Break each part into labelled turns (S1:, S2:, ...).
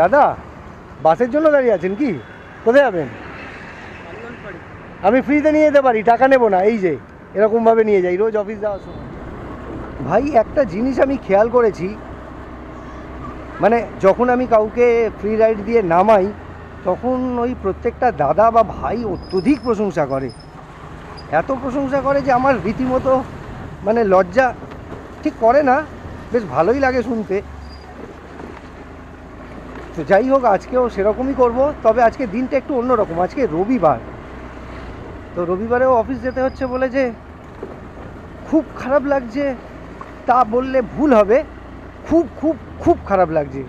S1: দাদা, বাসের জন্য দাঁড়িয়ে আছেন কি? কোথায় যাবেন? আমি ফ্রিতে নিয়ে যেতে পারি, টাকা নেব না, এই যে, এরকমভাবে নিয়ে যাই, রোজ অফিস যাওয়ার সময়। ভাই, একটা জিনিস আমি খেয়াল করেছি মানে যখন আমি কাউকে ফ্রি রাইড দিয়ে নামাই, তখন ওই প্রত্যেকটা দাদা বা ভাই অত্যধিক প্রশংসা করে। এত প্রশংসা করে যে আমার রীতিমতো মানে লজ্জা ঠিক করে না, বেশ ভালোই লাগে শুনতে। তো যাই হোক, আজকেও সেরকমই করব, তবে আজকে দিনটা একটু অন্যরকম। আজকে রবিবার। তো রবিবারেও অফিস যেতে হচ্ছে বলে যে, খুব খারাপ লাগছে, তা বললে ভুল হবে। খুব খুব খুব খারাপ লাগছে।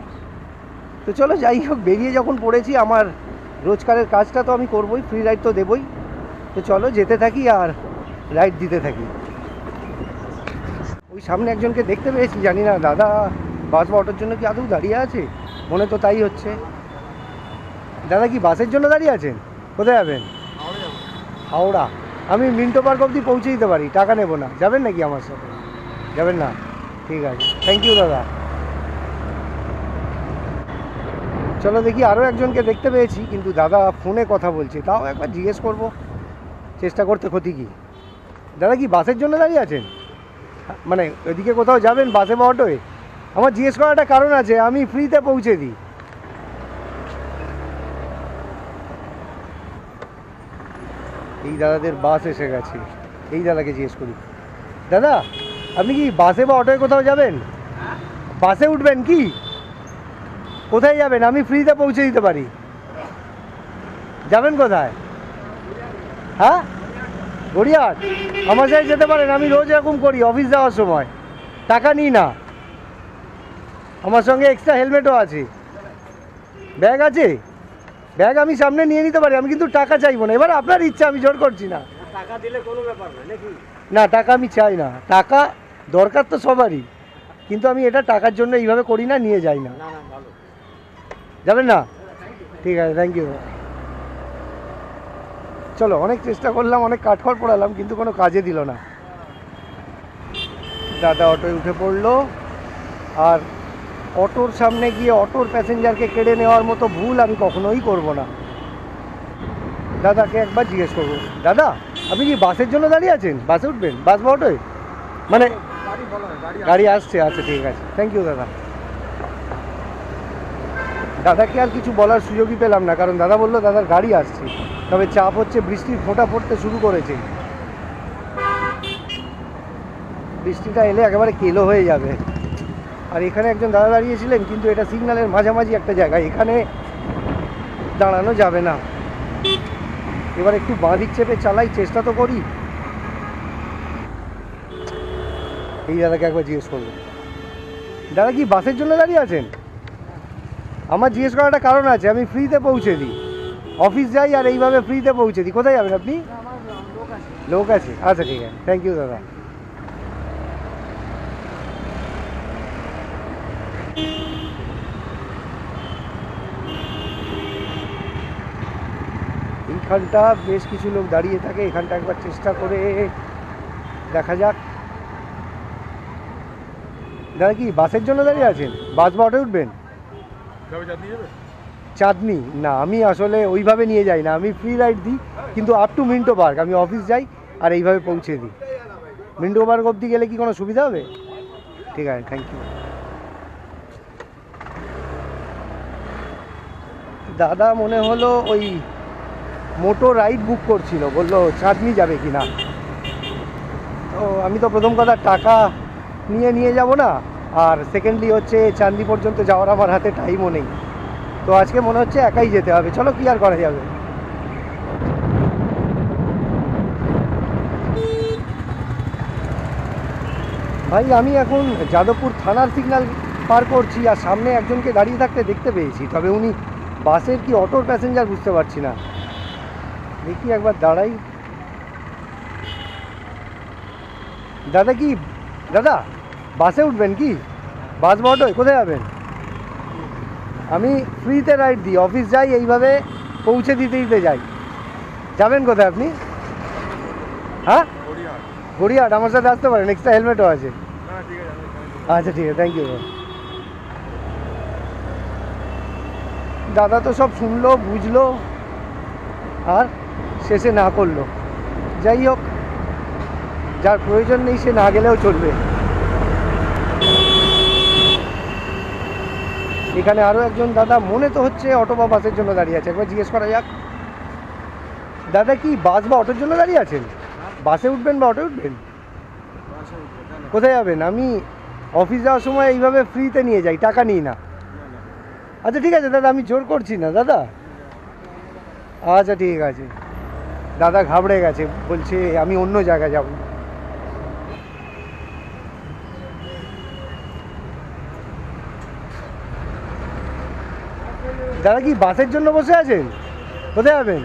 S1: তো চলো যাই হোক, বেরিয়ে যখন পড়েছি আমার রোজকারের কাজটা তো আমি করবই ফ্রি রাইড তো দেবই। তো চলো যেতে থাকি আর রাইড দিতে থাকি। ওই সামনে একজনকে দেখতে পেয়েছি, জানি না, দাদা বাস বা অটোর জন্য কি আদৌ দাঁড়িয়ে আছে? মনে তো তাই হচ্ছে। দাদা কি বাসের জন্য দাঁড়িয়ে আছেন? কোথায় যাবেন? হাওড়া। আমি মিন্টো পার্ক অবধি পৌঁছে দিতে পারি, টাকা নেব না। যাবেন নাকি আমার সাথে? যাবেন না? ঠিক আছে। থ্যাংক ইউ দাদা। চলো দেখি আরও একজনকে দেখতে পেয়েছি, কিন্তু দাদা ফোনে কথা বলছে। তাও একবার জিজ্ঞেস করব, চেষ্টা করতে ক্ষতি কি? দাদা কি বাসের জন্য দাঁড়িয়ে আছেন? মানে ওইদিকে কোথাও যাবেন বাসে বা অটোয়? আমার জিজ্ঞেস করার একটা কারণ আছে, আমি ফ্রিতে পৌঁছে দিই। এই দাদাদের বাস এসে গেছে। এই দাদাকে জিজ্ঞেস করি, দাদা, আপনি কি বাসে বা অটোয় কোথাও যাবেন? বাসে উঠবেন কি? কোথায় যাবেন? আমি ফ্রিতে পৌঁছে দিতে পারি। যাবেন কোথায়? হ্যাঁ? গড়িয়াহাট? আমার সাথে যেতে পারেন, আমি রোজ এরকম করি অফিস যাওয়ার সময়। টাকা নিই না। আমার সঙ্গে এক্সট্রা হেলমেটও আছে। ব্যাগ আছে? ব্যাগ আমি সামনে নিয়ে নিতে পারি আমি কিন্তু টাকা চাইব না। এবার আপনার ইচ্ছা আমি জোর করছি না।
S2: টাকা দিলে কোনো ব্যাপার নয় নাকি?
S1: না টাকা আমি চাই না। টাকা দরকার তো সবারই। কিন্তু আমি এটা টাকার জন্য এইভাবে করি না নিয়ে যাই না।
S2: না না
S1: যাবেন না? ঠিক আছে থ্যাংক ইউ চলো অনেক চেষ্টা করলাম অনেক কাঠখড় পড়ালাম কিন্তু কোনো কাজে দিল না। দাদা অটোয় উঠে পড়ল আর অটোর সামনে গিয়ে অটোর প্যাসেঞ্জারকে কেড়ে নেওয়ার মতো ভুল আমি কখনোই করব না। দাদাকে একবার জিজ্ঞেস করব, দাদা, আপনি কি বাসের জন্য দাঁড়িয়ে আছেন? বাসে উঠবেন? বাস বা অটোয়? মানে
S2: গাড়ি
S1: আসছে আচ্ছা ঠিক আছে। থ্যাংক ইউ দাদা। দাদাকে আর কিছু বলার সুযোগই পেলাম না, কারণ দাদা বলল, দাদার গাড়ি আসছে। তবে চাপ হচ্ছে, বৃষ্টির ফোঁটা পড়তে শুরু করেছে। বৃষ্টিটা এলে একেবারে কেলো হয়ে যাবে। আর এখানে একজন দাদা দাঁড়িয়েছিলেন কিন্তু এটা সিগন্যালের মাঝামাঝি একটা জায়গা এখানে দাঁড়ানো যাবে না। এবার একটু বাঁ দিক চেপে চালাই চেষ্টা তো করি। এই দাদাকে একবার জিজ্ঞেস করব। দাদা কি বাসের জন্য দাঁড়িয়ে আছেন? আমার জিজ্ঞেস করার একটা কারণ আছে আমি ফ্রিতে পৌঁছে দিই। অফিস যাই আর এইভাবে ফ্রিতে পৌঁছে দিই। কোথায় যাবেন আপনি?
S2: লোক আছে।
S1: আচ্ছা ঠিক আছে। থ্যাংক ইউ দাদা। এইখানটা বেশ কিছু লোক দাঁড়িয়ে থাকে এখানটা একবার চেষ্টা করে দেখা যাক। দাদা কি বাসের জন্য দাঁড়িয়ে আছেন? বাস বা অটো উঠবেন?
S2: চাঁদনি
S1: না আমি আসলে ওইভাবে নিয়ে যাই না আমি ফ্রি রাইড দিই কিন্তু আপ টু মিন্টো পার্ক আমি অফিস যাই আর এইভাবে পৌঁছে দিই। মিন্টো পার্ক অবধি গেলে কি কোনো সুবিধা হবে? ঠিক আছে থ্যাংক ইউ দাদা মনে হলো ওই মোটো রাইড বুক করছিল, বলল চাঁদনি যাবে কি না তো আমি তো প্রথম কথা টাকা নিয়ে নিয়ে যাব না। আর সেকেন্ডলি হচ্ছে চাঁদনি পর্যন্ত যাওয়ার আমার হাতে টাইমও নেই। তো আজকে মনে হচ্ছে একাই যেতে হবে। চলো, কি আর করা যাবে? ভাই, আমি এখন যাদবপুর থানার সিগন্যাল পার করছি আর সামনে একজনকে দাঁড়িয়ে থাকতে দেখতে পেয়েছি। তবে উনি বাসের কি অটোর প্যাসেঞ্জার বুঝতে পারছি না। দেখি একবার দাঁড়াই? দাদা কি? দাদা, বাসে উঠবেন কি? বাস বা কোথায় যাবেন? আমি ফ্রিতে রাইড দিই অফিস যাই, এইভাবে পৌঁছে দিতে দিতে যাই। যাবেন কোথায় আপনি? হ্যাঁ?
S2: গড়িয়াহাট।
S1: আমার সাথে আসতে পারেন এক্সট্রা হেলমেটও আছে। আচ্ছা ঠিক আছে থ্যাংক ইউ দাদা তো সব শুনলো, বুঝলো। আর? শেষে না করল। যাই হোক, যার প্রয়োজন নেই সে না গেলেও চলবে। এখানে আরও একজন দাদা, মনে তো হচ্ছে অটো বা বাসের জন্য দাঁড়িয়ে আছে। একবার জিজ্ঞেস করা যাক। দাদা কি বাস বা অটোর জন্য দাঁড়িয়ে আছেন? বাসে উঠবেন বা অটো উঠবেন? কোথায় যাবেন? আমি অফিস যাওয়ার সময় এইভাবে ফ্রিতে নিয়ে যাই, টাকা নিই না। আচ্ছা ঠিক আছে দাদা, আমি জোর করছি না। দাদা? আচ্ছা ঠিক আছে। দাদা ঘাবড়ে গেছে, বলছে, আমি অন্য জায়গায় যাব। দাদা কি বাসের জন্য বসে আছেন? কোথায় যাবেন?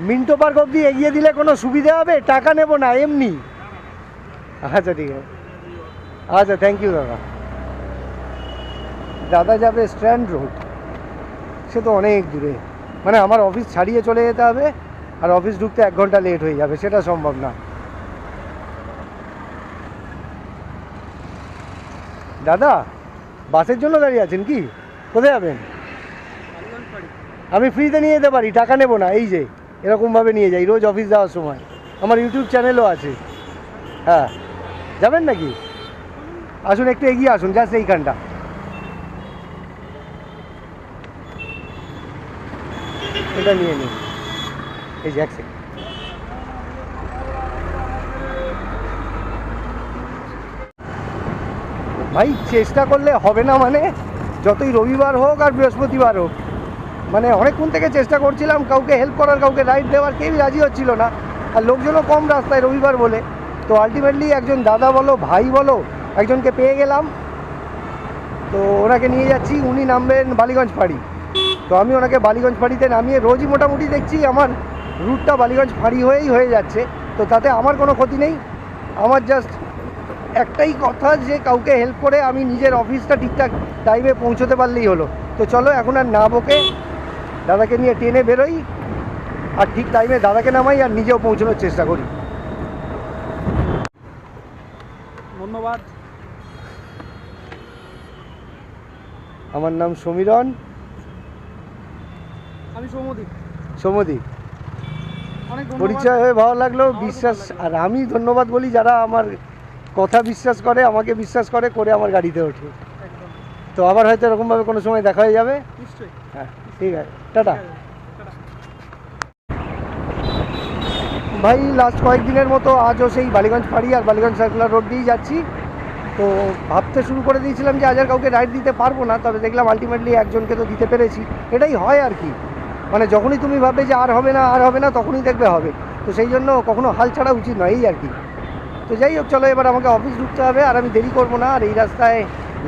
S1: মিন্টো পার্ক অবধি এগিয়ে দিলে কোনো সুবিধা হবে? টাকা নেব না, এমনি। আচ্ছা ঠিক আছে। আচ্ছা থ্যাংক ইউ দাদা। দাদা যাবে স্ট্যান্ড রোড। সে তো অনেক দূরে। মানে আমার অফিস ছাড়িয়ে চলে যেতে হবে আর অফিস ঢুকতে এক ঘণ্টা লেট হয়ে যাবে, সেটা সম্ভব না। দাদা বাসের জন্য দাঁড়িয়ে আছেন কি? কোথায় যাবেন? আমি ফ্রিতে নিয়ে যেতে পারি, টাকা নেব না, এই যে, এরকমভাবে নিয়ে যাই, রোজ অফিস যাওয়ার সময়। আমার ইউটিউব চ্যানেলও আছে। হ্যাঁ যাবেন নাকি? আসুন, একটু এগিয়ে আসুন জাস্ট এইখানটা। এটা নিয়ে নিন। এই যে, এক। ভাই, চেষ্টা করলে হবে না মানে? যতই রবিবার হোক আর বৃহস্পতিবার হোক। মানে অনেকক্ষণ থেকে চেষ্টা করছিলাম কাউকে হেল্প করার, কাউকে রাইড দেওয়ার, কেউই রাজি হচ্ছিল না। আর লোকজনও কম রাস্তায় রবিবার বলে। তো আলটিমেটলি একজন দাদা বলো, ভাই বলো, একজনকে পেয়ে গেলাম। তো ওনাকে নিয়ে যাচ্ছি, উনি নামবেন বালিগঞ্জ ফাঁড়ি তো আমি ওনাকে বালিগঞ্জ ফাঁড়িতে নামিয়ে রোজই মোটামুটি দেখছি আমার রুটটা বালিগঞ্জ ফাঁড়ি হয়েই হয়ে যাচ্ছে। তো তাতে আমার কোনো ক্ষতি নেই। আমার জাস্ট একটাই কথা যে কাউকে হেল্প করে আমি নিজের অফিসটা ঠিকঠাক টাইমে পৌঁছতে পারলেই হলো। তো চলো এখন আর না বকে দাদাকে নিয়ে ট্রেনে বেরোই। আর ঠিক টাইমে দাদাকে নামাই আর নিজেও পৌঁছানোর চেষ্টা করি।
S2: ধন্যবাদ।
S1: আমার নাম সমীরণ।
S2: সৌমদীপ।
S1: পরিচয় হয়ে ভালো লাগল বিশ্বাস আর আমি ধন্যবাদ বলি যারা আমার কথা বিশ্বাস করে আমাকে বিশ্বাস করে করে আমার গাড়িতে ওঠে। তো আবার হয়তো এরকমভাবে কোনো সময় দেখা হয়ে যাবে? হ্যাঁ ঠিক আছে। টাটা।
S2: ঠিক আছে, টাটা।
S1: ভাই লাস্ট কয়েকদিনের মতো আজও সেই বালিগঞ্জ পাড়ি আর বালিগঞ্জ সার্কুলার রোড দিয়েই যাচ্ছি। তো ভাবতে শুরু করে দিয়েছিলাম যে আজ আর কাউকে রাইড দিতে পারব না তবে দেখলাম আলটিমেটলি একজনকে তো দিতে পেরেছি। এটাই হয় আর কি। মানে যখনই তুমি ভাববে যে আর হবে না, আর হবে না, তখনই দেখবে হবে। তো সেই জন্য কখনো হাল ছাড়া উচিত নয়, এই আর কি। তো যাই হোক, চলো এবার আমাকে অফিস ঢুকতে হবে, আর আমি দেরি করব না, আর এই রাস্তায়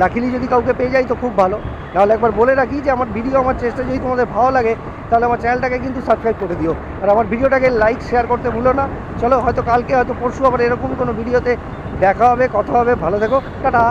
S1: লাকিলি যদি কাউকে পেয়ে যাই তো খুব ভালো। নাহলে একবার বলে রাখি যে আমার ভিডিও আমার চেষ্টা যদি তোমাদের ভালো লাগে, তাহলে আমার চ্যানেলটাকে কিন্তু সাবস্ক্রাইব করে দিও। আর আমার ভিডিওটাকে লাইক শেয়ার করতে ভুলো না। চলো, হয়তো কালকে, হয়তো পরশু আবার এরকম কোনো ভিডিওতে দেখা হবে, কথা হবে, ভালো থেকো, টাটা।